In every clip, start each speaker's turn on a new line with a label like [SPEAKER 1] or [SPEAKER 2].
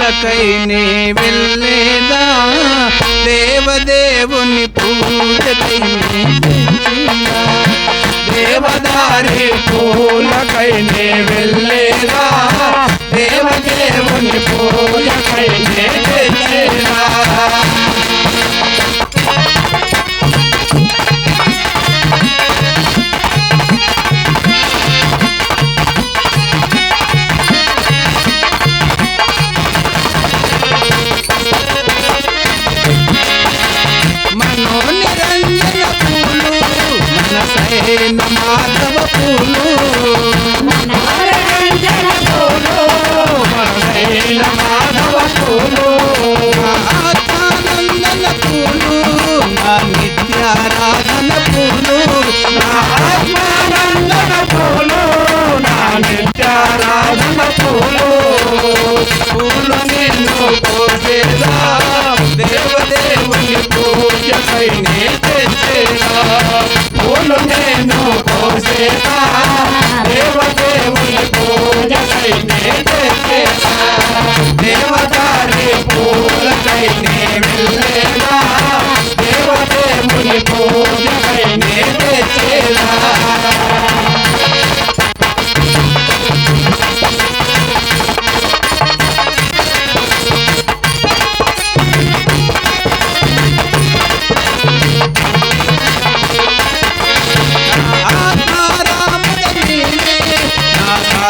[SPEAKER 1] పూజలకై నే వెళ్ళేదా? దేవదేవుని పూజకై దేవదారి పూలకై నే వెళ్ళేదా? దేవదేవుని పూజకై నే వెళ్ళేదా? నిన్ను కోసేతా దేవదేవుని పూజ దేవతారి పూజ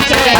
[SPEAKER 1] Jack, Jack, Jack.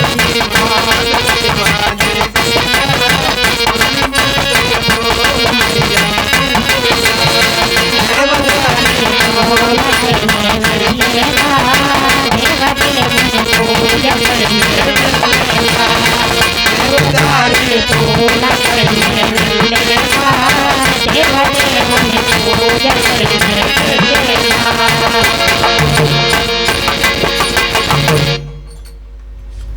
[SPEAKER 2] போல